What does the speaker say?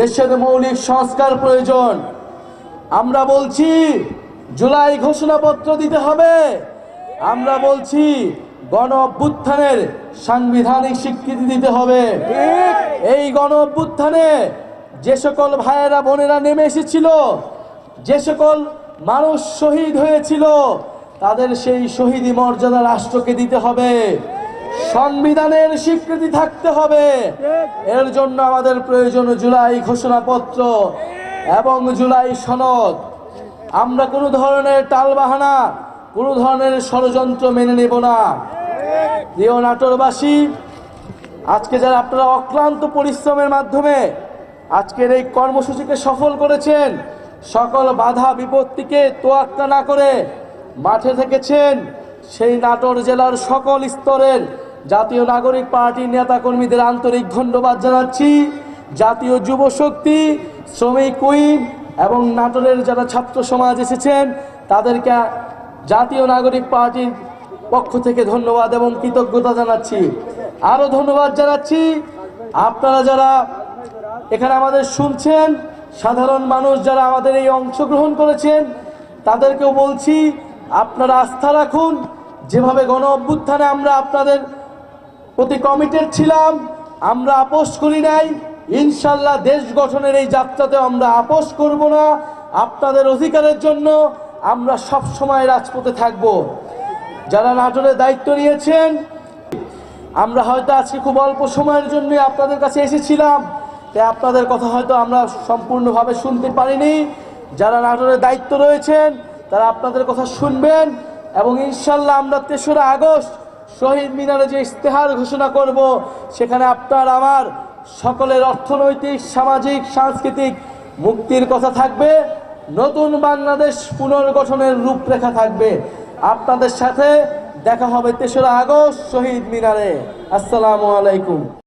দেশের মৌলিক সংস্কার প্রয়োজন। আমরা বলছি, জুলাই ঘোষণাপত্র দিতে হবে। আমরা বলছি, গণ অভ্যুত্থানের সাংবিধানিক স্বীকৃতি দিতে হবে। এই গণ অভ্যুত্থানে যে সকল ভাইয়েরা, বোনেরা নেমে এসেছিল, যে সকল মানুষ শহীদ হয়েছিল, তাদের সেই শহীদি মর্যাদা রাষ্ট্রকে দিতে হবে। সংবিধানের স্বীকৃতি থাকতে হবে। এর জন্য আমাদের প্রয়োজন জুলাই ঘোষণাপত্র এবং জুলাই সনদ। আমরা কোনো ধরনের টালবাহানা, কোনো ধরনের ষড়যন্ত্র মেনে নেব না। প্রিয় নাটোরবাসী, আজকে যারা আপনারা অক্লান্ত পরিশ্রমের মাধ্যমে আজকের এই কর্মসূচিকে সফল করেছেন, সকল বাধা বিপত্তিকে তোয়াক্কা না করে মাঠে থেকেছেন, সেই নাটোর জেলার সকল স্তরের জাতীয় নাগরিক পার্টির নেতাকর্মীদের আন্তরিক ধন্যবাদ জানাচ্ছি। জাতীয় যুব শক্তি, শ্রমিক কুইন এবং নাটোরের যারা ছাত্র সমাজ এসেছেন, তাদেরকে জাতীয় নাগরিক পার্টির পক্ষ থেকে ধন্যবাদ এবং কৃতজ্ঞতা জানাচ্ছি। আরও ধন্যবাদ জানাচ্ছি। আপনারা যারা এখানে আমাদের শুনছেন, সাধারণ মানুষ যারা আমাদের এই অংশগ্রহণ করেছেন, তাদেরকেও বলছি, আপনারা আস্থা রাখুন। যেভাবে গণ অভ্যুত্থানে আমরা আপনাদের প্রতি কমিটেড ছিলাম, আমরা আপোষ করি নাই। ইনশাল্লাহ দেশ গঠনের এই যাত্রাতে আমরা আপোষ করব না। আপনাদের অধিকারের জন্য আমরা সব সময় রাজপথে থাকব। যারা নাটোরের দায়িত্ব নিয়েছেন, আমরা হয়তো আজকে খুব অল্প সময়ের জন্য আপনাদের কাছে এসেছিলাম, তাই আপনাদের কথা হয়তো আমরা সম্পূর্ণভাবে শুনতে পারিনি। যারা নাটোরের দায়িত্ব রয়েছেন, তারা আপনাদের কথা শুনবেন এবং ইনশাল্লাহ আমরা তেসরা আগস্ট শহীদ মিনারে যে ইস্তেহার ঘোষণা করব, সেখানে আপনার আমার সকলের অর্থনৈতিক, সামাজিক, সাংস্কৃতিক মুক্তির কথা থাকবে, নতুন বাংলাদেশ পুনর্গঠনের রূপরেখা থাকবে। আপনাদের সাথে দেখা হবে তেসরা আগস্ট শহীদ মিনারে। আসসালামু আলাইকুম।